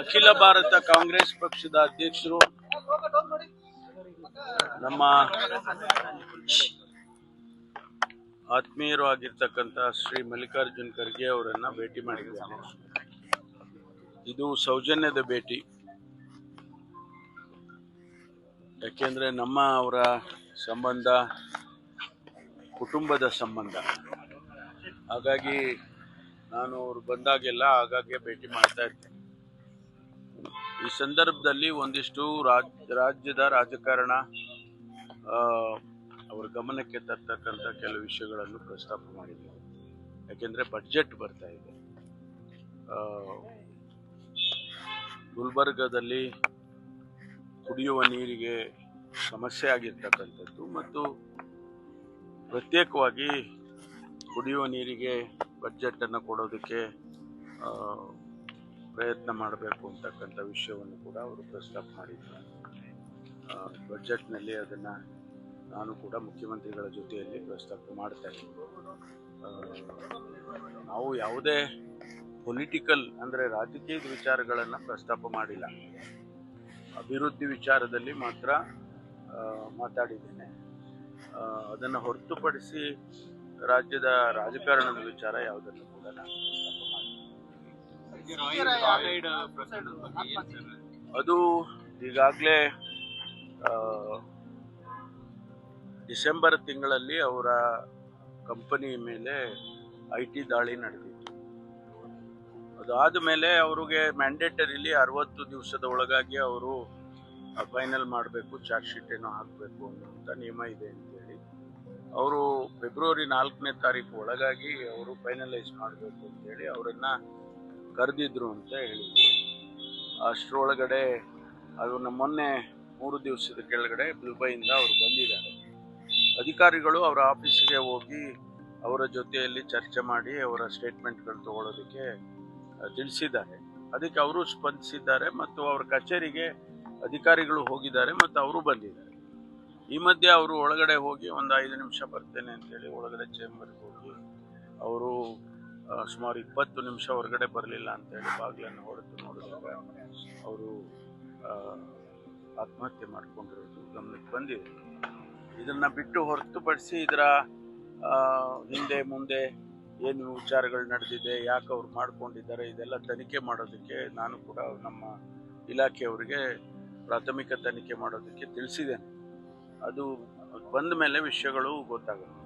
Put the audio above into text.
ಅಖಿಲ ಭಾರತ ಕಾಂಗ್ರೆಸ್ ಪಕ್ಷದ ಅಧ್ಯಕ್ಷರು, ನಮ್ಮ ಆತ್ಮೀಯರು ಆಗಿರ್ತಕ್ಕಂಥ ಶ್ರೀ ಮಲ್ಲಿಕಾರ್ಜುನ್ ಖರ್ಗೆ ಅವರನ್ನ ಭೇಟಿ ಮಾಡಿದ್ದೇನೆ. ಇದು ಸೌಜನ್ಯದ ಭೇಟಿ. ಯಾಕೆಂದ್ರೆ ನಮ್ಮ ಅವರ ಸಂಬಂಧ, ಕುಟುಂಬದ ಸಂಬಂಧ. ಹಾಗಾಗಿ ನಾನು ಅವ್ರು ಬಂದಾಗೆಲ್ಲ ಆಗಾಗ್ಗೆ ಭೇಟಿ ಮಾಡ್ತಾ ಇರ್ತೇನೆ. ಈ ಸಂದರ್ಭದಲ್ಲಿ ಒಂದಿಷ್ಟು ರಾಜ್, ರಾಜ್ಯದ ರಾಜಕಾರಣ ಅವರ ಗಮನಕ್ಕೆ ತರ್ತಕ್ಕಂಥ ಕೆಲವು ವಿಷಯಗಳನ್ನು ಪ್ರಸ್ತಾಪ ಮಾಡಿದ್ದೇವೆ ಯಾಕೆಂದರೆ ಬಡ್ಜೆಟ್ ಬರ್ತಾ ಇದೆ. ಗುಲ್ಬರ್ಗದಲ್ಲಿ ಕುಡಿಯುವ ನೀರಿಗೆ ಸಮಸ್ಯೆ ಆಗಿರ್ತಕ್ಕಂಥದ್ದು ಮತ್ತು ಪ್ರತ್ಯೇಕವಾಗಿ ಕುಡಿಯುವ ನೀರಿಗೆ ಬಡ್ಜೆಟನ್ನು ಕೊಡೋದಕ್ಕೆ ಪ್ರಯತ್ನ ಮಾಡಬೇಕು ಅಂತಕ್ಕಂಥ ವಿಷಯವನ್ನು ಕೂಡ ಅವರು ಪ್ರಸ್ತಾಪ ಮಾಡಿದ್ದಾರೆ. ಬಜೆಟ್ನಲ್ಲಿ ಅದನ್ನು ನಾನು ಕೂಡ ಮುಖ್ಯಮಂತ್ರಿಗಳ ಜೊತೆಯಲ್ಲಿ ಪ್ರಸ್ತಾಪ ಮಾಡ್ತಾ ಇದ್ದೀನಿ. ನಾವು ಯಾವುದೇ ಪೊಲಿಟಿಕಲ್ ಅಂದರೆ ರಾಜಕೀಯದ ವಿಚಾರಗಳನ್ನು ಪ್ರಸ್ತಾಪ ಮಾಡಿಲ್ಲ. ಅಭಿವೃದ್ಧಿ ವಿಚಾರದಲ್ಲಿ ಮಾತ್ರ ಮಾತಾಡಿದ್ದೇನೆ. ಅದನ್ನು ಹೊರತುಪಡಿಸಿ ರಾಜ್ಯದ ರಾಜಕಾರಣದ ವಿಚಾರ ಯಾವುದನ್ನು ಕೂಡ ನಾನು ಅದು ಈಗಾಗಲೇ ಡಿಸೆಂಬರ್ ತಿಂಗಳಲ್ಲಿ ಅವರ ಕಂಪನಿ ಮೇಲೆ ಐ ಟಿ ದಾಳಿ ನಡೆದಿತ್ತು. ಅದಾದ ಮೇಲೆ ಅವ್ರಿಗೆ ಮ್ಯಾಂಡೇಟರಿಲಿ ಅರವತ್ತು ದಿವಸದ ಒಳಗಾಗಿ ಅವರು ಫೈನಲ್ ಮಾಡಬೇಕು ಚಾರ್ಜ್ ಶೀಟ್ ಏನೋ ಹಾಕಬೇಕು ಅನ್ನುವಂಥ ನಿಯಮ ಇದೆ ಅಂತೇಳಿ. ಅವರು ಫೆಬ್ರವರಿ ನಾಲ್ಕನೇ ತಾರೀಕು ಒಳಗಾಗಿ ಅವರು ಫೈನಲೈಸ್ ಮಾಡಬೇಕು ಅಂತೇಳಿ ಅವರನ್ನು ಕರೆದಿದ್ರು ಅಂತ ಹೇಳಿದ್ರು. ಅಷ್ಟರೊಳಗಡೆ ಅದನ್ನು ಮೊನ್ನೆ ಮೂರು ದಿವಸದ ಕೆಳಗಡೆ ದುಬೈಯಿಂದ ಅವರು ಬಂದಿದ್ದಾರೆ. ಅಧಿಕಾರಿಗಳು ಅವರ ಆಫೀಸಿಗೆ ಹೋಗಿ ಅವರ ಜೊತೆಯಲ್ಲಿ ಚರ್ಚೆ ಮಾಡಿ ಅವರ ಸ್ಟೇಟ್ಮೆಂಟ್ಗಳು ತಗೊಳ್ಳೋದಕ್ಕೆ ತಿಳಿಸಿದ್ದಾರೆ. ಅದಕ್ಕೆ ಅವರು ಸ್ಪಂದಿಸಿದ್ದಾರೆ ಮತ್ತು ಅವರ ಕಚೇರಿಗೆ ಅಧಿಕಾರಿಗಳು ಹೋಗಿದ್ದಾರೆ ಮತ್ತು ಅವರು ಬಂದಿದ್ದಾರೆ. ಈ ಮಧ್ಯೆ ಅವರು ಒಳಗಡೆ ಹೋಗಿ ಒಂದು ಐದು ನಿಮಿಷ ಬರ್ತೇನೆ ಅಂತೇಳಿ ಒಳಗಡೆ ಚೇಂಬರ್ಗೆ ಹೋಗಿ ಅವರು ಸುಮಾರು ಇಪ್ಪತ್ತು ನಿಮಿಷ ಹೊರಗಡೆ ಬರಲಿಲ್ಲ ಅಂತೇಳಿ ಬಾಗಿಲನ್ನು ಹೊಡೆದು ನೋಡಿದಾಗ ಅವರು ಆತ್ಮಹತ್ಯೆ ಮಾಡಿಕೊಂಡಿರೋದು ಗಮನಕ್ಕೆ ಬಂದಿದೆ. ಇದನ್ನು ಬಿಟ್ಟು ಹೊರತುಪಡಿಸಿ ಇದರ ಹಿಂದೆ ಮುಂದೆ ಏನು ವಿಚಾರಗಳು ನಡೆದಿದೆ, ಯಾಕೆ ಅವ್ರು ಮಾಡ್ಕೊಂಡಿದ್ದಾರೆ, ಇದೆಲ್ಲ ತನಿಖೆ ಮಾಡೋದಕ್ಕೆ ನಾನು ಕೂಡ ನಮ್ಮ ಇಲಾಖೆಯವರಿಗೆ ಪ್ರಾಥಮಿಕ ತನಿಖೆ ಮಾಡೋದಕ್ಕೆ ತಿಳಿಸಿದ್ದೇನೆ. ಅದು ಬಂದ ಮೇಲೆ ವಿಷಯಗಳು ಗೊತ್ತಾಗುತ್ತೆ